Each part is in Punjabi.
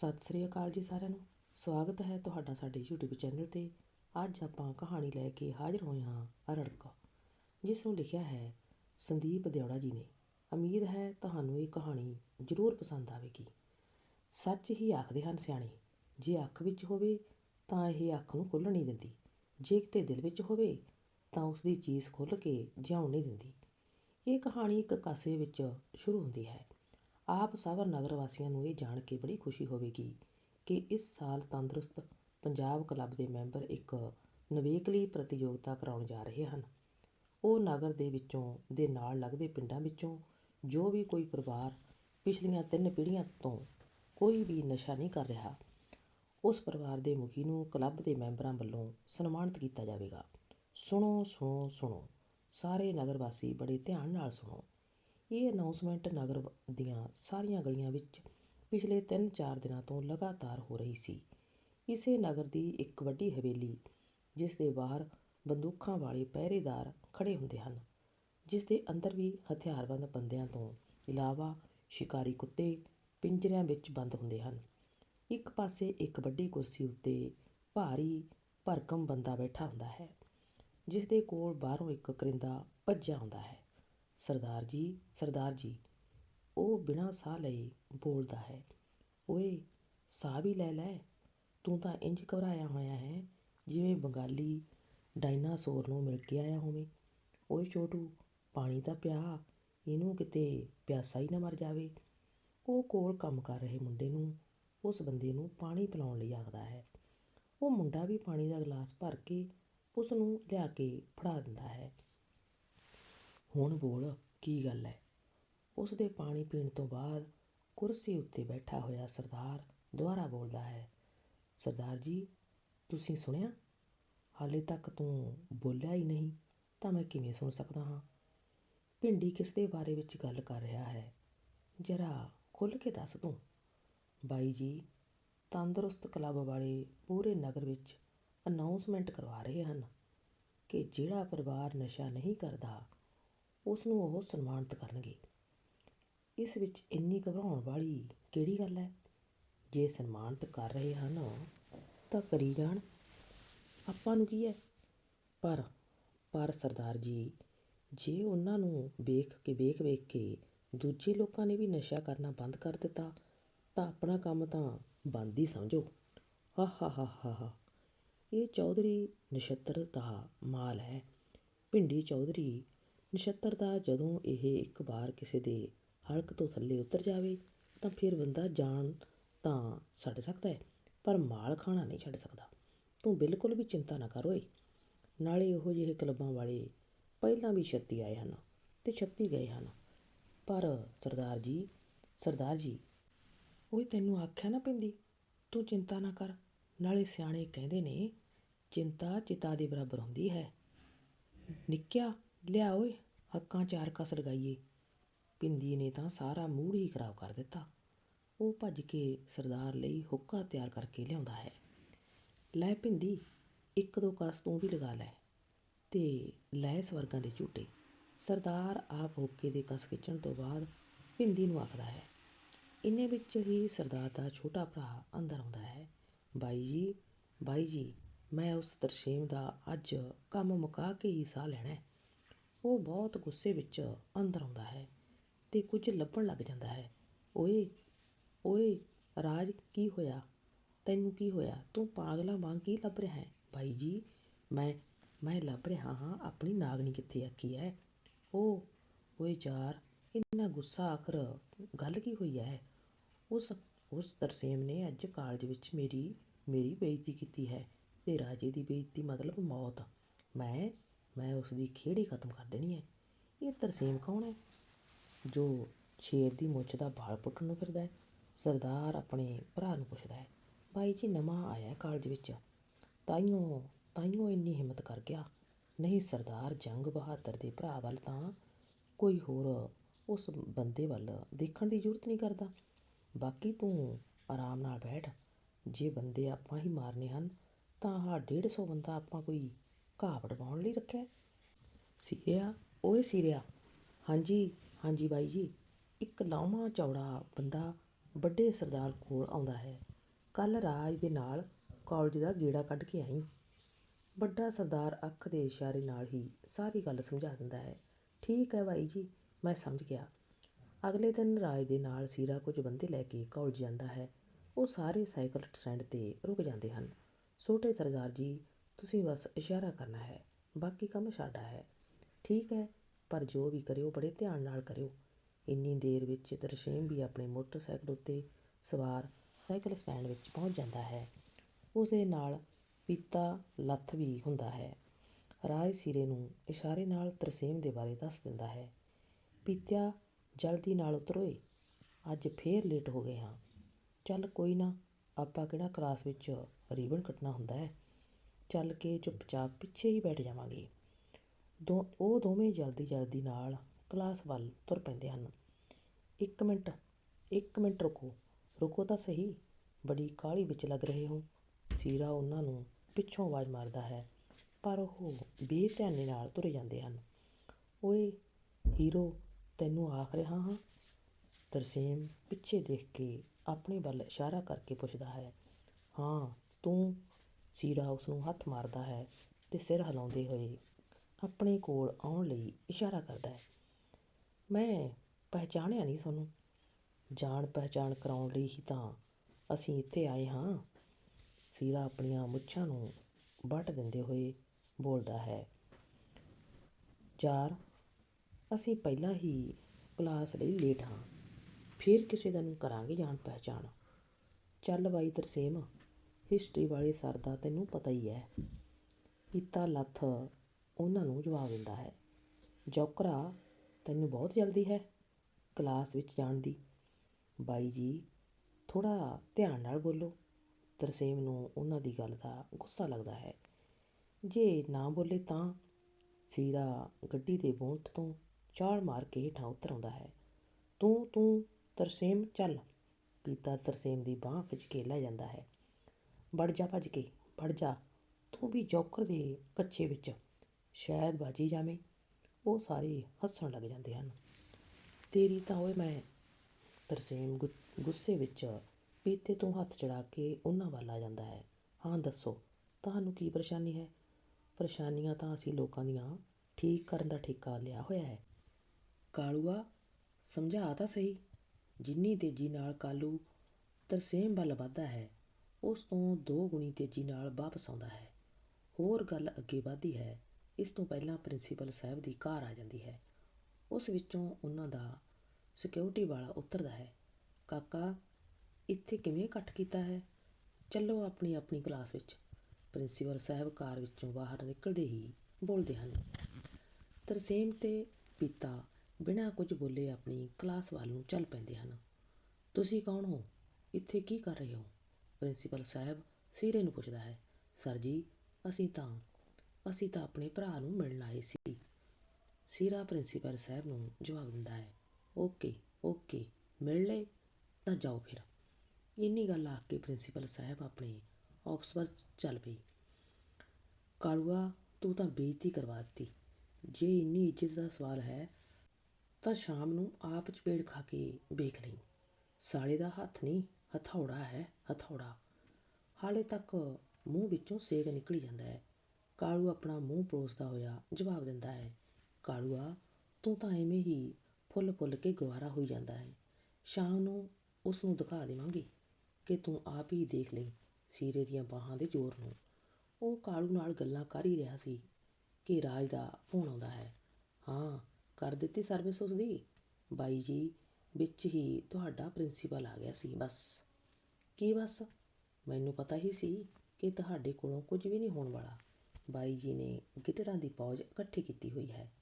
ਸਤਿ ਸ੍ਰੀ ਅਕਾਲ ਜੀ ਸਾਰਿਆਂ ਨੂੰ। ਸਵਾਗਤ ਹੈ ਤੁਹਾਡਾ ਸਾਡੇ YouTube ਚੈਨਲ ਤੇ। ਅੱਜ ਆਪਾਂ ਕਹਾਣੀ ਲੈ ਕੇ ਹਾਜ਼ਰ ਹੋਏ ਹਾਂ ਅਰੜਕ ਜਿਸ ਨੂੰ ਲਿਖਿਆ ਹੈ ਸੰਦੀਪ ਦਿਉੜਾ ਜੀ ਨੇ। ਉਮੀਦ ਹੈ ਤੁਹਾਨੂੰ ਇਹ ਕਹਾਣੀ ਜ਼ਰੂਰ ਪਸੰਦ ਆਵੇਗੀ। ਸੱਚ ਹੀ ਆਖਦੇ ਹਨ ਸਿਆਣੇ, ਜੇ ਅੱਖ ਵਿੱਚ ਹੋਵੇ ਤਾਂ ਇਹ ਅੱਖ ਨੂੰ ਖੁੱਲ੍ਹ ਨਹੀਂ ਦਿੰਦੀ। ਜੇ ਕਿਤੇ ਦਿਲ ਵਿੱਚ ਹੋਵੇ ਤਾਂ ਉਸ ਦੀ ਚੀਜ਼ ਖੁੱਲ੍ਹ ਕੇ ਜਿਉਣ ਨਹੀਂ ਦਿੰਦੀ। ਇਹ ਕਹਾਣੀ ਇੱਕ ਕਸਬੇ ਵਿੱਚ ਸ਼ੁਰੂ ਹੁੰਦੀ ਹੈ। ਆਪ ਸਭਰ ਨਗਰ ਵਾਸੀਆਂ ਨੂੰ ਇਹ ਜਾਣ ਕੇ ਬੜੀ ਖੁਸ਼ੀ ਹੋਵੇਗੀ ਕਿ ਇਸ ਸਾਲ ਤੰਦਰੁਸਤ ਪੰਜਾਬ ਕਲੱਬ ਦੇ ਮੈਂਬਰ ਇੱਕ ਨਿਵੇਕਲੀ ਪ੍ਰਤੀਯੋਗਤਾ ਕਰਾਉਣ ਜਾ ਰਹੇ ਹਨ। ਉਹ ਨਗਰ ਦੇ ਵਿੱਚੋਂ, ਦੇ ਨਾਲ ਲੱਗਦੇ ਪਿੰਡਾਂ ਵਿੱਚੋਂ ਜੋ ਵੀ ਕੋਈ ਪਰਿਵਾਰ ਪਿਛਲੀਆਂ ਤਿੰਨ ਪੀੜ੍ਹੀਆਂ ਤੋਂ ਕੋਈ ਵੀ ਨਸ਼ਾ ਨਹੀਂ ਕਰ ਰਿਹਾ, ਉਸ ਪਰਿਵਾਰ ਦੇ ਮੁਖੀ ਨੂੰ ਕਲੱਬ ਦੇ ਮੈਂਬਰਾਂ ਵੱਲੋਂ ਸਨਮਾਨਿਤ ਕੀਤਾ ਜਾਵੇਗਾ। ਸੁਣੋ ਸੁਣੋ ਸੁਣੋ। ਸਾਰੇ ਨਗਰ ਵਾਸੀ ਬੜੇ ਧਿਆਨ ਨਾਲ ਸੁਣੋ। ਇਹ ਅਨਾਉਂਸਮੈਂਟ ਨਗਰ ਦੀਆਂ ਸਾਰੀਆਂ ਗਲੀਆਂ ਵਿੱਚ ਪਿਛਲੇ 3-4 ਦਿਨਾਂ ਤੋਂ ਲਗਾਤਾਰ ਹੋ ਰਹੀ ਸੀ। ਇਸੇ ਨਗਰ ਦੀ ਇੱਕ ਵੱਡੀ ਹਵੇਲੀ, ਜਿਸ ਦੇ ਬਾਹਰ ਬੰਦੂਕਾਂ ਵਾਲੇ ਪਹਿਰੇਦਾਰ ਖੜੇ ਹੁੰਦੇ ਹਨ, ਜਿਸ ਦੇ ਅੰਦਰ ਵੀ ਹਥਿਆਰਬੰਦ ਬੰਦਿਆਂ ਤੋਂ ਇਲਾਵਾ ਸ਼ਿਕਾਰੀ ਕੁੱਤੇ ਪਿੰਜਰਿਆਂ ਵਿੱਚ ਬੰਦ ਹੁੰਦੇ ਹਨ। ਇੱਕ ਪਾਸੇ ਇੱਕ ਵੱਡੀ ਕੁਰਸੀ ਉੱਤੇ ਭਾਰੀ ਭਰਕਮ ਬੰਦਾ ਬੈਠਾ ਹੁੰਦਾ ਹੈ, ਜਿਸ ਦੇ ਕੋਲ ਬਾਹਰੋਂ ਇੱਕ ਕਰਿੰਦਾ ਭੱਜਿਆ ਹੁੰਦਾ ਹੈ। ਸਰਦਾਰ ਜੀ ਸਰਦਾਰ ਜੀ, ਉਹ ਬਿਨਾਂ ਸਾਹ ਲਏ ਬੋਲਦਾ ਹੈ, ਓਏ, ਸਾਹ ਵੀ ਲੈ ਲੈ, ਤੂੰ ਤਾਂ ਇੰਜ ਘਬਰਾਇਆ ਹੋਇਆ ਹੈ, ਜਿਵੇਂ ਬੰਗਾਲੀ ਡਾਇਨਾਸੌਰ ਨੂੰ ਮਿਲ ਕੇ ਆਇਆ ਹੋਵੇ। ਓਏ ਛੋਟੂ, ਪਾਣੀ ਤਾਂ ਪਿਆ, ਇਹਨੂੰ ਕਿਤੇ ਪਿਆਸਾ ਹੀ ਨਾ ਮਰ ਜਾਵੇ। ਉਹ ਕੋਲ ਕੰਮ ਕਰ ਰਹੇ ਮੁੰਡੇ ਨੂੰ, ਉਸ ਬੰਦੇ ਨੂੰ ਪਾਣੀ ਪਿਲਾਉਣ ਲਈ ਆਖਦਾ ਹੈ। ਉਹ ਮੁੰਡਾ ਵੀ ਪਾਣੀ ਦਾ ਗਲਾਸ ਭਰ ਕੇ ਉਸ ਨੂੰ ਲਿਆ ਕੇ ਫੜਾ ਦਿੰਦਾ ਹੈ। ਹੁਣ ਬੋਲ, ਕੀ ਗੱਲ ਹੈ ਉਸ ਦੇ ਪਾਣੀ ਪੀਣ ਤੋਂ ਬਾਅਦ ਕੁਰਸੀ ਉੱਤੇ ਬੈਠਾ ਹੋਇਆ ਸਰਦਾਰ ਦੁਬਾਰਾ ਬੋਲਦਾ ਹੈ, ਸਰਦਾਰ ਜੀ, ਤੁਸੀਂ ਸੁਣਿਆ? ਹਾਲੇ ਤੱਕ ਤੂੰ ਬੋਲਿਆ ਹੀ ਨਹੀਂ, ਤਾਂ ਮੈਂ ਕਿਵੇਂ ਸੁਣ ਸਕਦਾ ਹਾਂ? ਭਿੰਡੀ ਕਿਸ ਦੇ ਬਾਰੇ ਵਿੱਚ ਗੱਲ ਕਰ ਰਿਹਾ ਹੈ? ਜਰਾ ਖੁੱਲ੍ਹ ਕੇ ਦੱਸ ਤੂੰ। ਬਾਈ ਜੀ, ਤੰਦਰੁਸਤ ਕਲੱਬ ਵਾਲੇ ਪੂਰੇ ਨਗਰ ਵਿੱਚ ਅਨਾਉਂਸਮੈਂਟ ਕਰਵਾ ਰਹੇ ਹਨ ਕਿ ਜਿਹੜਾ ਪਰਿਵਾਰ ਨਸ਼ਾ ਨਹੀਂ ਕਰਦਾ ਉਸ ਨੂੰ ਉਹ ਸਨਮਾਨਿਤ ਕਰਨਗੇ। ਇਸ ਵਿੱਚ ਇੰਨੀ ਘਬਰਾਉਣ ਵਾਲੀ ਕਿਹੜੀ ਗੱਲ ਹੈ? ਜੇ ਸਨਮਾਨਿਤ ਕਰ ਰਹੇ ਹਨ ਤਾਂ ਕਰੀ ਜਾਣ। ਆਪਾਂ ਨੂੰ ਕੀ ਹੈ? ਪਰ ਪਰ ਸਰਦਾਰ ਜੀ, ਜੇ ਉਹਨਾਂ ਨੂੰ ਵੇਖ ਕੇ, ਵੇਖ ਵੇਖ ਕੇ ਦੂਜੇ ਲੋਕਾਂ ਨੇ ਵੀ ਨਸ਼ਾ ਕਰਨਾ ਬੰਦ ਕਰ ਦਿੱਤਾ, ਤਾਂ ਆਪਣਾ ਕੰਮ ਤਾਂ ਬੰਦ ਹੀ ਸਮਝੋ। ਹਾ ਹਾ ਹਾ ਹਾ। ਇਹ ਚੌਧਰੀ ਨਛੱਤਰ ਦਾ ਮਾਲ ਹੈ। ਭਿੰਡੀ ਚੌਧਰੀ ਨਛੱਤਰ ਦਾ ਜਦੋਂ ਇਹ ਇੱਕ ਵਾਰ ਕਿਸੇ ਦੇ ਹਲਕ ਤੋਂ ਥੱਲੇ ਉਤਰ ਜਾਵੇ, ਤਾਂ ਫਿਰ ਬੰਦਾ ਜਾਨ ਤਾਂ ਛੱਡ ਸਕਦਾ ਹੈ, ਪਰ ਮਾਲ ਖਾਣਾ ਨਹੀਂ ਛੱਡ ਸਕਦਾ। ਤੂੰ ਬਿਲਕੁਲ ਵੀ ਚਿੰਤਾ ਨਾ ਕਰ ਓਏ। ਨਾਲੇ ਉਹੋ ਜਿਹੇ ਕਲੱਬਾਂ ਵਾਲੇ ਪਹਿਲਾਂ ਵੀ ਛੱਤੀ ਆਏ ਹਨ ਤੇ ਛੱਤੀ ਗਏ ਹਨ। ਪਰ ਸਰਦਾਰ ਜੀ ਸਰਦਾਰ ਜੀ ਓਏ ਤੈਨੂੰ ਆਖਿਆ ਨਾ ਪੈਂਦੀ, ਤੂੰ ਚਿੰਤਾ ਨਾ ਕਰ। ਨਾਲੇ ਸਿਆਣੇ ਕਹਿੰਦੇ ਨੇ, ਚਿੰਤਾ ਚਿਤਾ ਦੇ ਬਰਾਬਰ ਹੁੰਦੀ ਹੈ। ਨਿੱਕਿਆ ਲਿਆ ਓਏ, ਹੱਕਾਂ ਚਾਰ ਕਸ ਲਗਾਈਏ। ਪਿੰਦੀ ਨੇ ਤਾਂ ਸਾਰਾ ਮੂਡ ਹੀ ਖਰਾਬ ਕਰ ਦਿੱਤਾ। ਉਹ ਭੱਜ ਕੇ ਸਰਦਾਰ ਲਈ ਹੁੱਕਾ ਤਿਆਰ ਕਰਕੇ ਲਿਆਉਂਦਾ ਹੈ। ਲੈ ਪਿੰਦੀ, ਇੱਕ ਦੋ ਕਸ ਤੂੰ ਵੀ ਲਗਾ ਲੈ ਤੇ ਲੈ ਸਵਰਗਾਂ ਦੇ ਝੂਟੇ। ਸਰਦਾਰ ਆਪ ਹੁੱਕੇ ਦੇ ਕਸ ਖਿੱਚਣ ਤੋਂ ਬਾਅਦ ਪਿੰਦੀ ਨੂੰ ਆਖਦਾ ਹੈ, ਇੰਨੇ ਵਿੱਚ ਹੀ ਸਰਦਾਰ ਦਾ ਛੋਟਾ ਭਰਾ ਅੰਦਰ ਆਉਂਦਾ ਹੈ। ਬਾਈ ਜੀ ਬਾਈ ਜੀ, ਮੈਂ ਉਸ ਤਰਸ਼ੀਮ ਦਾ ਅੱਜ ਕੰਮ ਮੁਕਾ ਕੇ ਹੀ ਸਾਹ ਲੈਣਾ ਹੈ। ਉਹ ਬਹੁਤ ਗੁੱਸੇ ਵਿੱਚ ਅੰਦਰ ਆਉਂਦਾ ਹੈ ਤੇ ਕੁਝ ਲੱਭਣ ਲੱਗ ਜਾਂਦਾ ਹੈ। ਓਏ ਓਏ, ਰਾਜ ਕੀ ਹੋਇਆ? ਤੈਨੂੰ ਕੀ ਹੋਇਆ? ਤੂੰ ਪਾਗਲਾਂ ਵਾਂਗ ਕੀ ਲੱਭ ਰਿਹਾ ਹੈ? ਭਾਈ ਜੀ, ਮੈਂ ਮੈਂ ਲੱਭ ਰਿਹਾ ਹਾਂ, ਆਪਣੀ ਨਾਗਣੀ ਕਿੱਥੇ ਆਖੀ ਹੈ? ਉਹ ਓਏ ਯਾਰ ਇੰਨਾ ਗੁੱਸਾ ਆਖਰ ਗੱਲ ਕੀ ਹੋਈ ਹੈ? ਉਸ ਉਸ ਤਰਸੇਮ ਨੇ ਅੱਜ ਕਾਲਜ ਵਿੱਚ ਮੇਰੀ ਮੇਰੀ ਬੇਇੱਜ਼ਤੀ ਕੀਤੀ ਹੈ ਤੇ ਰਾਜੇ ਦੀ ਬੇਇੱਜ਼ਤੀ ਮਤਲਬ ਮੌਤ। ਮੈਂ ਮੈਂ ਉਸ ਦੀ ਖੇੜੀ ਖਤਮ ਕਰ ਦੇਣੀ ਹੈ। ਇਹ ਤਰਸੀਮ ਕੌਣ ਹੈ? ਜੋ ਸ਼ੇਰ ਦੀ ਮੁੱਛ ਦਾ ਵਾਲ ਪੁੱਟਣ ਨੂੰ ਫਿਰਦਾ ਹੈ। ਸਰਦਾਰ ਆਪਣੇ ਭਰਾ ਨੂੰ ਪੁੱਛਦਾ ਹੈ, ਬਾਈ ਜੀ, ਨਵਾਂ ਆਇਆ ਕਾਲਜ ਵਿੱਚ। ਤਾਈਓ ਤਾਈਓ ਇੰਨੀ ਹਿੰਮਤ ਕਰ ਗਿਆ। ਨਹੀਂ, ਸਰਦਾਰ ਜੰਗ ਬਹਾਦਰ ਦੇ ਭਰਾ ਵੱਲ ਤਾਂ ਕੋਈ ਹੋਰ ਉਸ ਬੰਦੇ ਵੱਲ ਦੇਖਣ ਦੀ ਜ਼ਰੂਰਤ ਨਹੀਂ ਕਰਦਾ। ਬਾਕੀ ਤੂੰ ਆਰਾਮ ਨਾਲ ਬੈਠ। ਜੇ ਬੰਦੇ ਆਪਾਂ ਹੀ ਮਾਰਨੇ ਹਨ, ਤਾਂ ਆਹ 150 ਬੰਦਾ ਆਪਾਂ ਕੋਈ ਘਾਹ ਵਡਵਾਉਣ ਲਈ ਰੱਖਿਆ ਸੀਰਿਆ, ਓਏ ਸੀਰਿਆ। ਹਾਂਜੀ ਹਾਂਜੀ ਬਾਈ ਜੀ। ਇੱਕ ਲਾਮਾ ਚੌੜਾ ਬੰਦਾ ਵੱਡੇ ਸਰਦਾਰ ਕੋਲ ਆਉਂਦਾ ਹੈ। ਕੱਲ ਰਾਜ ਦੇ ਨਾਲ ਕਾਲਜ ਦਾ ਗੇੜਾ ਕੱਢ ਕੇ ਆਈ। ਵੱਡਾ ਸਰਦਾਰ ਅੱਖ ਦੇ ਇਸ਼ਾਰੇ ਨਾਲ ਹੀ ਸਾਰੀ ਗੱਲ ਸਮਝਾ ਦਿੰਦਾ ਹੈ। ਠੀਕ ਹੈ ਬਾਈ ਜੀ, ਮੈਂ ਸਮਝ ਗਿਆ। ਅਗਲੇ ਦਿਨ ਰਾਜ ਦੇ ਨਾਲ ਸੀਰਾ ਕੁਝ ਬੰਦੇ ਲੈ ਕੇ ਕਾਲਜ ਜਾਂਦਾ ਹੈ। ਉਹ ਸਾਰੇ ਸਾਈਕਲ ਸਟੈਂਡ ਤੇ ਰੁਕ ਜਾਂਦੇ ਹਨ। ਛੋਟੇ ਸਰਦਾਰ ਜੀ ਤੁਸੀਂ ਬਸ ਇਸ਼ਾਰਾ ਕਰਨਾ ਹੈ, ਬਾਕੀ ਕੰਮ ਸਾਡਾ ਹੈ। ਠੀਕ ਹੈ, ਪਰ ਜੋ ਵੀ ਕਰਿਓ, ਬੜੇ ਧਿਆਨ ਨਾਲ ਕਰਿਓ। ਇੰਨੀ ਦੇਰ ਵਿੱਚ ਤਰਸ਼ੇਮ ਵੀ ਆਪਣੇ ਮੋਟਰਸਾਈਕਲ ਉੱਤੇ ਸਵਾਰ ਸਾਈਕਲ ਸਟੈਂਡ ਵਿੱਚ ਪਹੁੰਚ ਜਾਂਦਾ ਹੈ। ਉਸ ਦੇ ਨਾਲ ਪੀਤਾ ਲੱਥ ਵੀ ਹੁੰਦਾ ਹੈ। ਰਾਏ ਸਿਰੇ ਨੂੰ ਇਸ਼ਾਰੇ ਨਾਲ ਤਰਸੇਮ ਦੇ ਬਾਰੇ ਦੱਸ ਦਿੰਦਾ ਹੈ। ਪੀਤਿਆ ਜਲਦੀ ਨਾਲ ਉਤਰੋਏ। ਅੱਜ ਫੇਰ ਲੇਟ ਹੋ ਗਏ ਹਾਂ। ਚੱਲ ਕੋਈ ਨਾ, ਆਪਾਂ ਕਿਹੜਾ ਕਲਾਸ ਵਿੱਚ ਰੀਬਨ ਕੱਟਣਾ ਹੁੰਦਾ ਹੈ? ਚੱਲ ਕੇ ਚੁੱਪਚਾਪ ਪਿੱਛੇ ਹੀ ਬੈਠ ਜਾਵਾਂਗੇ। ਦੋ, ਉਹ ਦੋਵੇਂ ਜਲਦੀ ਜਲਦੀ ਨਾਲ ਕਲਾਸ ਵੱਲ ਤੁਰ ਪੈਂਦੇ ਹਨ। ਇੱਕ ਮਿੰਟ ਇੱਕ ਮਿੰਟ ਰੁਕੋ। ਰੁਕੋ ਤਾਂ ਸਹੀ, ਬੜੀ ਕਾਹਲੀ ਵਿੱਚ ਲੱਗ ਰਹੇ ਹੋ। ਸੀਰਾ ਉਹਨਾਂ ਨੂੰ ਪਿੱਛੋਂ ਆਵਾਜ਼ ਮਾਰਦਾ ਹੈ, ਪਰ ਉਹ ਬੇਧਿਆਨੀ ਨਾਲ ਤੁਰੇ ਜਾਂਦੇ ਹਨ। ਓਏ, ਹੀਰੋ, ਤੈਨੂੰ ਆਖ ਰਿਹਾ ਹਾਂ? ਤਰਸੇਮ ਪਿੱਛੇ ਦੇਖ ਕੇ ਆਪਣੇ ਵੱਲ ਇਸ਼ਾਰਾ ਕਰਕੇ ਪੁੱਛਦਾ ਹੈ, ਹਾਂ, ਤੂੰ ਸੀਰਾ ਉਸ ਨੂੰ ਹੱਥ ਮਾਰਦਾ ਹੈ ਅਤੇ ਸਿਰ ਹਿਲਾਉਂਦੇ ਹੋਏ ਆਪਣੇ ਕੋਲ ਆਉਣ ਲਈ ਇਸ਼ਾਰਾ ਕਰਦਾ ਹੈ। ਮੈਂ ਪਹਿਚਾਣਿਆ ਨਹੀਂ ਤੁਹਾਨੂੰ ਜਾਣ ਪਹਿਚਾਣ ਕਰਾਉਣ ਲਈ ਹੀ ਤਾਂ ਅਸੀਂ ਇੱਥੇ ਆਏ ਹਾਂ। ਸੀਰਾ ਆਪਣੀਆਂ ਮੁੱਛਾਂ ਨੂੰ ਵੱਟ ਦਿੰਦੇ ਹੋਏ ਬੋਲਦਾ ਹੈ। ਚਾਰ, ਅਸੀਂ ਪਹਿਲਾਂ ਹੀ ਕਲਾਸ ਲਈ ਲੇਟ ਹਾਂ। ਫਿਰ ਕਿਸੇ ਦਿਨ ਕਰਾਂਗੇ ਜਾਣ ਪਹਿਚਾਣ। ਚੱਲ ਬਾਈ ਤਰਸੇਮ ਹਿਸਟਰੀ ਵਾਲੇ ਸਰ ਦਾ ਤੈਨੂੰ ਪਤਾ ਹੀ ਹੈ। ਪੀਤਾ ਲੱਥ ਉਹਨਾਂ ਨੂੰ ਜਵਾਬ ਦਿੰਦਾ ਹੈ, ਜੋਕਰਾ, ਤੈਨੂੰ ਬਹੁਤ ਜਲਦੀ ਹੈ ਕਲਾਸ ਵਿੱਚ ਜਾਣ ਦੀ। ਬਾਈ ਜੀ ਥੋੜਾ ਧਿਆਨ ਨਾਲ ਬੋਲੋ। ਤਰਸੇਮ ਨੂੰ ਉਹਨਾਂ ਦੀ ਗੱਲ ਦਾ ਗੁੱਸਾ ਲੱਗਦਾ ਹੈ। ਜੇ ਨਾ ਬੋਲੇ ਤਾਂ ਸੀਰਾ ਗੱਡੀ ਦੇ ਬੋਨਟ ਤੋਂ ਚਾਲ ਮਾਰ ਕੇ ਹੇਠਾਂ ਉਤਰ ਆਉਂਦਾ ਹੈ। ਤੂੰ ਤੂੰ ਤਰਸੇਮ, ਚੱਲ। ਪੀਤਾ ਤਰਸੇਮ ਦੀ ਬਾਹ ਖਿੱਚ ਕੇ ਲੈ ਜਾਂਦਾ ਹੈ। ਵੜ ਜਾ ਭੱਜ ਕੇ, ਵੜ ਜਾ। ਤੂੰ ਵੀ ਜੋਕਰ ਦੇ ਕੱਚੇ ਵਿੱਚ। ਸ਼ਾਇਦ ਬਾਜੀ ਜਾਵੇਂ। ਉਹ ਸਾਰੇ ਹੱਸਣ ਲੱਗ ਜਾਂਦੇ ਹਨ। ਤੇਰੀ ਤਾਂ ਓਏ ਮੈਂ ਤਰਸੇਮ ਗੁ- ਗੁੱਸੇ ਵਿੱਚ ਪੀਤੇ ਤੋਂ ਹੱਥ ਚੜਾ ਕੇ ਉਹਨਾਂ ਵੱਲ ਆ ਜਾਂਦਾ ਹੈ। ਹਾਂ, ਦੱਸੋ, ਤੁਹਾਨੂੰ ਕੀ ਪਰੇਸ਼ਾਨੀ ਹੈ? ਪਰੇਸ਼ਾਨੀਆਂ ਤਾਂ ਅਸੀਂ ਲੋਕਾਂ ਦੀਆਂ ਠੀਕ ਕਰਨ ਦਾ ਠੇਕਾ ਲਿਆ ਹੋਇਆ ਹੈ। ਕਾਲੂਆ, ਸਮਝਾ ਤਾਂ ਸਹੀ। ਜਿੰਨੀ ਤੇਜ਼ੀ ਨਾਲ ਕਾਲੂ ਤਰਸੇਮ ਵੱਲ ਵੱਧਦਾ ਹੈ ਉਸ ਤੋਂ ਦੋ ਗੁਣੀ ਤੇਜ਼ੀ ਨਾਲ ਵਾਪਸ ਆਉਂਦਾ ਹੈ। ਹੋਰ ਗੱਲ ਅੱਗੇ ਵਧਦੀ ਹੈ, ਇਸ ਤੋਂ ਪਹਿਲਾਂ ਪ੍ਰਿੰਸੀਪਲ ਸਾਹਿਬ ਦੀ ਕਾਰ ਆ ਜਾਂਦੀ ਹੈ। ਉਸ ਵਿੱਚੋਂ ਉਹਨਾਂ ਦਾ ਸਿਕਿਉਰਿਟੀ ਵਾਲਾ ਉਤਰਦਾ ਹੈ। ਕਾਕਾ, ਇੱਥੇ ਕਿਵੇਂ ਇਕੱਠ ਕੀਤਾ ਹੈ? ਚੱਲੋ ਆਪਣੀ ਆਪਣੀ ਕਲਾਸ ਵਿੱਚ। ਪ੍ਰਿੰਸੀਪਲ ਸਾਹਿਬ ਕਾਰ ਵਿੱਚੋਂ ਬਾਹਰ ਨਿਕਲਦੇ ਹੀ ਬੋਲਦੇ ਹਨ। ਤਰਸੇਮ ਤੇ ਪਿਤਾ ਬਿਨਾਂ ਕੁਝ ਬੋਲੇ ਆਪਣੀ ਕਲਾਸ ਵੱਲ ਨੂੰ ਚੱਲ ਪੈਂਦੇ ਹਨ। ਤੁਸੀਂ ਕੌਣ ਹੋ? ਇੱਥੇ ਕੀ ਕਰ ਰਹੇ ਹੋ? ਪ੍ਰਿੰਸੀਪਲ ਸਾਹਿਬ ਸੀਰੇ ਨੂੰ ਪੁੱਛਦਾ ਹੈ, ਸਰ ਜੀ, ਅਸੀਂ ਤਾਂ ਅਸੀਂ ਤਾਂ ਆਪਣੇ ਭਰਾ ਨੂੰ ਮਿਲਣ ਆਏ ਸੀ। ਸੀਰਾ ਪ੍ਰਿੰਸੀਪਲ ਸਾਹਿਬ ਨੂੰ ਜਵਾਬ ਦਿੰਦਾ ਹੈ, ਓਕੇ ਓਕੇ, ਮਿਲ ਲਏ, ਤਾਂ ਜਾਓ ਫਿਰ। ਇੰਨੀ ਗੱਲ ਆਖ ਕੇ ਪ੍ਰਿੰਸੀਪਲ ਸਾਹਿਬ ਆਪਣੇ ਆਫਿਸ ਵੱਲ ਚੱਲ ਪਈ ਕਾਲੂਆ, ਤੂੰ ਤਾਂ ਬੇਇੱਜ਼ਤੀ ਕਰਵਾ ਦਿੱਤੀ। ਜੇ ਇੰਨੀ ਇੱਜ਼ਤ ਦਾ ਸਵਾਲ ਹੈ, ਤਾਂ ਸ਼ਾਮ ਨੂੰ ਆਪ ਚਪੇੜ ਖਾ ਕੇ ਵੇਖ ਲਈ। ਸਾਲੇ ਦਾ ਹੱਥ ਨਹੀਂ ਹਥੌੜਾ ਹੈ, ਹਥੌੜਾ। ਹਾਲੇ ਤੱਕ ਮੂੰਹ ਵਿੱਚੋਂ ਸੇਕ ਨਿਕਲੀ ਜਾਂਦਾ ਹੈ। ਕਾਲੂ ਆਪਣਾ ਮੂੰਹ ਪਰੋਸਦਾ ਹੋਇਆ ਜਵਾਬ ਦਿੰਦਾ ਹੈ, ਕਾਲੂਆ, ਤੂੰ ਤਾਂ ਐਵੇਂ ਹੀ ਫੁੱਲ ਫੁੱਲ ਕੇ ਗਵਾਰਾ ਹੋਈ ਜਾਂਦਾ ਹੈ। ਸ਼ਾਮ ਨੂੰ ਉਸ ਨੂੰ ਦਿਖਾ ਦੇਵਾਂਗੇ ਕਿ ਤੂੰ ਆਪ ਹੀ ਦੇਖ ਲਈ ਸੀਰੇ ਦੀਆਂ ਬਾਹਾਂ ਦੇ ਜ਼ੋਰ ਨੂੰ। ਉਹ ਕਾਲੂ ਨਾਲ ਗੱਲਾਂ ਕਰ ਹੀ ਰਿਹਾ ਸੀ ਕਿ ਰਾਜ ਦਾ ਫੋਨ ਆਉਂਦਾ ਹੈ। ਹਾਂ, ਕਰ ਦਿੱਤੀ ਸਰਵਿਸ ਉਸ ਦੀ ਬਾਈ ਜੀ ਵਿੱਚ ਹੀ ਤੁਹਾਡਾ ਪ੍ਰਿੰਸੀਪਲ ਆ ਗਿਆ ਸੀ, ਬਸ। ਕੀ ਬਸ? ਮੈਨੂੰ ਪਤਾ ਹੀ ਸੀ ਕਿ ਤੁਹਾਡੇ ਕੋਲੋਂ ਕੁਝ ਵੀ ਨਹੀਂ ਹੋਣ ਵਾਲਾ। ਬਾਈ ਜੀ ਨੇ ਗਿਟਰਾਂ ਦੀ ਫੌਜ ਇਕੱਠੀ ਕੀਤੀ ਹੋਈ ਹੈ।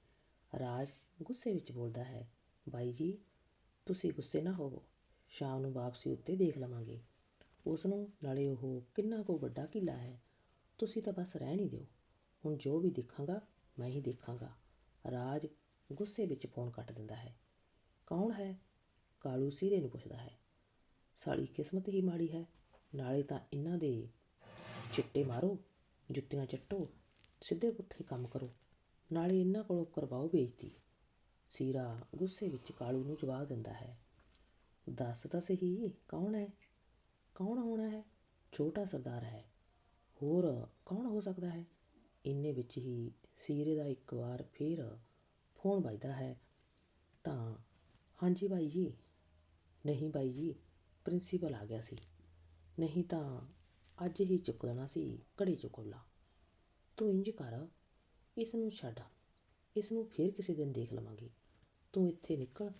ਰਾਜ ਗੁੱਸੇ ਵਿੱਚ ਬੋਲਦਾ ਹੈ, ਬਾਈ ਜੀ, ਤੁਸੀਂ ਗੁੱਸੇ ਨਾ ਹੋਵੋ। ਸ਼ਾਮ ਨੂੰ ਵਾਪਸੀ ਉੱਤੇ ਦੇਖ ਲਵਾਂਗੇ। ਉਸ ਨੂੰ ਨਾਲੇ ਉਹ ਕਿੰਨਾ ਕੁ ਵੱਡਾ ਕਿਲਾ ਹੈ। ਤੁਸੀਂ ਤਾਂ ਬਸ ਰਹਿਣ ਹੀ ਦਿਓ। ਹੁਣ ਜੋ ਵੀ ਦੇਖਾਂਗਾ, ਮੈਂ ਹੀ ਦੇਖਾਂਗਾ। ਰਾਜ ਗੁੱਸੇ ਵਿੱਚ ਫੋਨ ਕੱਟ ਦਿੰਦਾ ਹੈ। ਕੌਣ ਹੈ? ਕਾਲੂ ਸੀਰੇ ਨੂੰ ਪੁੱਛਦਾ ਹੈ, ਸਾਲੀ ਕਿਸਮਤ ਹੀ ਮਾੜੀ ਹੈ, ਨਾਲੇ ਤਾਂ ਇਹਨਾਂ ਦੇ ਚਿੱਟੇ ਮਾਰੋ, ਜੁੱਤੀਆਂ ਚੱਟੋ, ਸਿੱਧੇ ਪੁੱਠੇ ਕੰਮ ਕਰੋ, ਨਾਲੇ ਇਹਨਾਂ ਕੋਲੋਂ ਕਰਵਾਓ ਬੇਇੱਜ਼ਤੀ। ਸੀਰਾ ਗੁੱਸੇ ਵਿੱਚ ਕਾਲੂ ਨੂੰ ਜਵਾਬ ਦਿੰਦਾ ਹੈ, ਦੱਸ ਤਾਂ ਸਹੀ, ਕੌਣ ਹੈ? ਕੌਣ ਹੋਣਾ ਹੈ? ਛੋਟਾ ਸਰਦਾਰ ਹੈ। ਹੋਰ ਕੌਣ ਹੋ ਸਕਦਾ ਹੈ? ਇੰਨੇ ਵਿੱਚ ਹੀ ਸੀਰੇ ਦਾ ਇੱਕ ਵਾਰ ਫੇਰ ਫੋਨ ਵੱਜਦਾ ਹੈ, ਤਾਂ ਹਾਂਜੀ ਭਾਈ ਜੀ ਨਹੀਂ ਬਾਈ ਜੀ ਪ੍ਰਿੰਸੀਪਲ ਆ ਗਿਆ ਸੀ। ਨਹੀਂ ਤਾਂ ਅੱਜ ਹੀ ਚੁੱਕ ਦੇਣਾ ਸੀ ਘੜੀ ਚੁਕੋਲਾ ਤੂੰ ਇੰਜ ਕਰ ਇਸ ਨੂੰ ਛੱਡ। ਇਸ ਨੂੰ ਫੇਰ ਕਿਸੇ ਦਿਨ ਦੇਖ ਲਵਾਂਗੇ। ਤੂੰ ਇੱਥੇ ਨਿਕਲ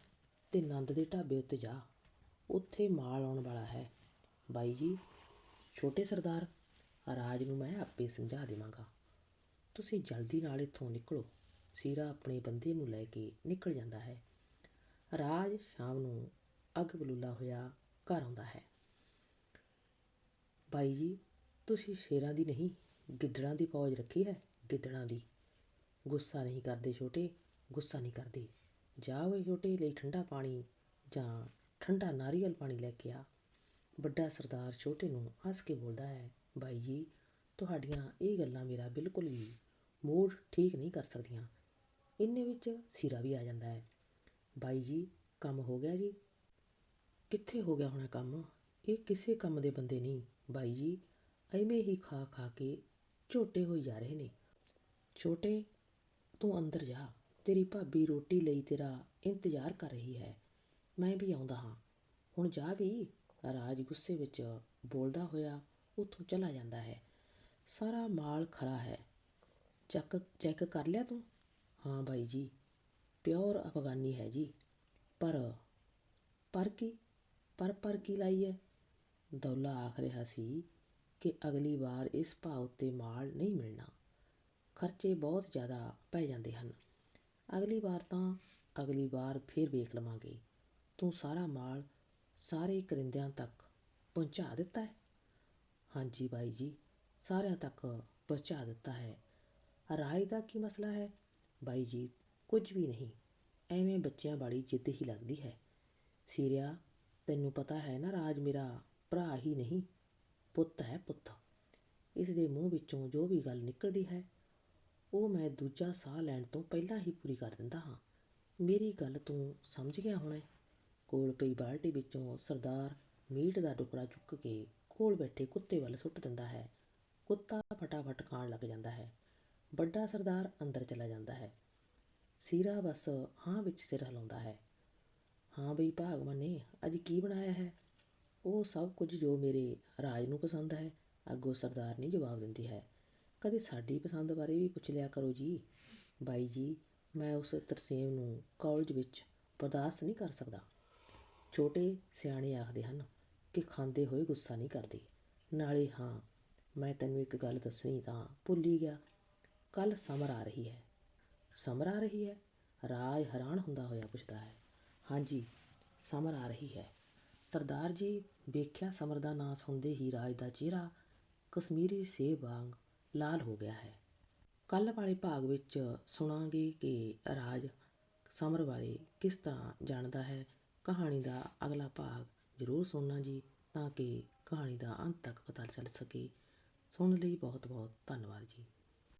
ਤੇ ਨੰਦ ਦੇ ਢਾਬੇ ਉੱਤੇ ਜਾ। ਉੱਥੇ ਮਾਲ ਆਉਣ ਵਾਲਾ ਹੈ। ਬਾਈ ਜੀ, ਛੋਟੇ ਸਰਦਾਰ, ਰਾਜ ਨੂੰ ਮੈਂ ਆਪੇ ਸਮਝਾ ਦੇਵਾਂਗਾ। ਤੁਸੀਂ ਜਲਦੀ ਨਾਲ ਇੱਥੋਂ ਨਿਕਲੋ। ਸੀਰਾ ਆਪਣੇ ਬੰਦੇ ਨੂੰ ਲੈ ਕੇ ਨਿਕਲ ਜਾਂਦਾ ਹੈ। ਰਾਜ ਸ਼ਾਮ ਨੂੰ ਅੱਗ ਬਲੂਲਾ ਹੋਇਆ ਘਰ ਆਉਂਦਾ ਹੈ। ਬਾਈ ਜੀ, ਤੁਸੀਂ ਸ਼ੇਰਾਂ ਦੀ ਨਹੀਂ, ਗਿੱਦੜਾਂ ਦੀ ਫੌਜ ਰੱਖੀ ਹੈ, ਗਿੱਦੜਾਂ ਦੀ। ਗੁੱਸਾ ਨਹੀਂ ਕਰਦੇ ਛੋਟੇ, ਗੁੱਸਾ ਨਹੀਂ ਕਰਦੇ। ਜਾ ਓਏ ਛੋਟੇ ਲਈ ਠੰਡਾ ਪਾਣੀ ਜਾਂ ਠੰਡਾ ਨਾਰੀਅਲ ਪਾਣੀ ਲੈ ਕੇ ਆ। ਵੱਡਾ ਸਰਦਾਰ ਛੋਟੇ ਨੂੰ ਹੱਸ ਕੇ ਬੋਲਦਾ ਹੈ, ਬਾਈ ਜੀ, ਤੁਹਾਡੀਆਂ ਇਹ ਗੱਲਾਂ ਮੇਰਾ ਬਿਲਕੁਲ ਵੀ ਮੂਡ ਠੀਕ ਨਹੀਂ ਕਰ ਸਕਦੀਆਂ। ਇੰਨੇ ਵਿੱਚ ਸੀਰਾ ਵੀ ਆ ਜਾਂਦਾ ਹੈ। ਬਾਈ ਜੀ, ਕੰਮ ਹੋ ਗਿਆ ਜੀ? ਕਿੱਥੇ ਹੋ ਗਿਆ ਹੋਣਾ ਕੰਮ? ਇਹ ਕਿਸੇ ਕੰਮ ਦੇ ਬੰਦੇ ਨਹੀਂ। ਬਾਈ ਜੀ, ਐਵੇਂ ਹੀ ਖਾ ਖਾ ਕੇ ਝੋਟੇ ਹੋਈ ਜਾ ਰਹੇ ਨੇ। ਛੋਟੇ, ਤੂੰ ਅੰਦਰ ਜਾ। ਤੇਰੀ ਭਾਬੀ ਰੋਟੀ ਲਈ ਤੇਰਾ ਇੰਤਜ਼ਾਰ ਕਰ ਰਹੀ ਹੈ। ਮੈਂ ਵੀ ਆਉਂਦਾ ਹਾਂ। ਹੁਣ ਜਾ ਵੀ। ਰਾਜ ਗੁੱਸੇ ਵਿੱਚ ਬੋਲਦਾ ਹੋਇਆ ਉੱਥੋਂ ਚਲਾ ਜਾਂਦਾ ਹੈ। ਸਾਰਾ ਮਾਲ ਖਰਾ ਹੈ। ਚੈੱਕ ਚੈੱਕ ਕਰ ਲਿਆ ਤੂੰ? ਹਾਂ ਬਾਈ ਜੀ। ਪਿਓਰ ਅਫਗਾਨੀ ਹੈ ਜੀ। ਪਰ ਪਰ ਕੀ? ਪਰ ਪਰ ਕੀ ਲਾਈ ਹੈ ਦੌਲਾ ਆਖ ਰਿਹਾ ਸੀ ਕਿ ਅਗਲੀ ਵਾਰ ਇਸ ਭਾਅ ਉੱਤੇ ਮਾਲ ਨਹੀਂ ਮਿਲਣਾ। ਖਰਚੇ ਬਹੁਤ ਜ਼ਿਆਦਾ ਪੈ ਜਾਂਦੇ ਹਨ। ਅਗਲੀ ਵਾਰ ਤਾਂ ਅਗਲੀ ਵਾਰ ਫੇਰ ਵੇਖ ਲਵਾਂਗੇ। ਤੂੰ ਸਾਰਾ ਮਾਲ ਸਾਰੇ ਕਰਿੰਦਿਆਂ ਤੱਕ ਪਹੁੰਚਾ ਦਿੱਤਾ ਹੈ? ਹਾਂਜੀ ਬਾਈ ਜੀ, ਸਾਰਿਆਂ ਤੱਕ ਪਹੁੰਚਾ ਦਿੱਤਾ ਹੈ। ਰਾਏ ਦਾ ਕੀ ਮਸਲਾ ਹੈ? ਬਾਈ ਜੀ, ਕੁਝ ਵੀ ਨਹੀਂ। ਐਵੇਂ ਬੱਚਿਆਂ ਵਾਲੀ ਜਿੱਦ ਹੀ ਲੱਗਦੀ ਹੈ। ਸੀਰਿਆ ਤੈਨੂੰ ਪਤਾ ਹੈ ਨਾ ਰਾਜ ਮੇਰਾ ਭਰਾ ਹੀ ਨਹੀਂ, ਪੁੱਤ ਹੈ ਪੁੱਤ। ਇਸ ਦੇ ਮੂੰਹ ਵਿੱਚੋਂ ਜੋ ਵੀ ਗੱਲ ਨਿਕਲਦੀ ਹੈ, ਉਹ ਮੈਂ ਦੂਜਾ ਸਾਹ ਲੈਣ ਤੋਂ ਪਹਿਲਾਂ ਹੀ ਪੂਰੀ ਕਰ ਦਿੰਦਾ ਹਾਂ। ਮੇਰੀ ਗੱਲ ਤੂੰ ਸਮਝ ਗਿਆ ਹੋਣਾ ਕੋਲ ਪਈ ਬਾਲਟੀ ਵਿੱਚੋਂ ਸਰਦਾਰ ਮੀਟ ਦਾ ਟੁਕੜਾ ਚੁੱਕ ਕੇ ਕੋਲ ਬੈਠੇ ਕੁੱਤੇ ਵੱਲ ਸੁੱਟ ਦਿੰਦਾ ਹੈ। ਕੁੱਤਾ ਫਟਾਫਟ ਖਾਣ ਲੱਗ ਜਾਂਦਾ ਹੈ। ਵੱਡਾ ਸਰਦਾਰ ਅੰਦਰ ਚਲਾ ਜਾਂਦਾ ਹੈ। ਸੀਰਾ ਬਸ ਹਾਂ ਵਿੱਚ ਸਿਰ ਹਿਲਾਉਂਦਾ ਹੈ। ਹਾਂ ਬਈ ਭਾਗਵਾਨ ਨੇ, ਅੱਜ ਕੀ ਬਣਾਇਆ ਹੈ? ਉਹ ਸਭ ਕੁਝ ਜੋ ਮੇਰੇ ਰਾਜ ਨੂੰ ਪਸੰਦ ਹੈ, ਅੱਗੋਂ ਸਰਦਾਰਨੀ ਜਵਾਬ ਦਿੰਦੀ ਹੈ। ਕਦੇ ਸਾਡੀ ਪਸੰਦ ਬਾਰੇ ਵੀ ਪੁੱਛ ਲਿਆ ਕਰੋ ਜੀ। ਬਾਈ ਜੀ, ਮੈਂ ਉਸ ਤਰਸੇਮ ਨੂੰ ਕਾਲਜ ਵਿੱਚ ਬਰਦਾਸ਼ਤ ਨਹੀਂ ਕਰ ਸਕਦਾ। ਛੋਟੇ ਸਿਆਣੇ ਆਖਦੇ ਹਨ ਕਿ ਖਾਂਦੇ ਹੋਏ ਗੁੱਸਾ ਨਹੀਂ ਕਰਦੇ। ਨਾਲੇ ਹਾਂ, ਮੈਂ ਤੈਨੂੰ ਇੱਕ ਗੱਲ ਦੱਸਣੀ ਤਾਂ ਭੁੱਲ ਹੀ ਗਿਆ। ਕੱਲ ਸਮਰ ਆ ਰਹੀ ਹੈ। ਸਮਰ ਆ ਰਹੀ ਹੈ? ਰਾਜ ਹੈਰਾਨ ਹੁੰਦਾ ਹੋਇਆ ਪੁੱਛਦਾ ਹੈ। ਹਾਂਜੀ, ਸਮਰ ਆ ਰਹੀ ਹੈ। ਸਰਦਾਰ ਜੀ, ਵੇਖਿਆ ਸਮਰ ਦਾ ਨਾਂ ਸੁਣਦੇ ਹੀ ਰਾਜ ਦਾ ਚਿਹਰਾ ਕਸ਼ਮੀਰੀ ਸੇਬ ਵਾਂਗ ਲਾਲ ਹੋ ਗਿਆ ਹੈ। ਕੱਲ ਵਾਲੇ ਭਾਗ ਵਿੱਚ ਸੁਣਾਂਗੇ ਕਿ ਰਾਜ ਸਮਰ ਬਾਰੇ ਕਿਸ ਤਰ੍ਹਾਂ ਜਾਣਦਾ ਹੈ। ਕਹਾਣੀ ਦਾ ਅਗਲਾ ਭਾਗ ਜ਼ਰੂਰ ਸੁਣਨਾ ਜੀ, ਤਾਂ ਕਿ ਕਹਾਣੀ ਦਾ ਅੰਤ ਤੱਕ ਪਤਾ ਚੱਲ ਸਕੇ। ਸੁਣਨ ਲਈ ਬਹੁਤ ਬਹੁਤ ਧੰਨਵਾਦ ਜੀ।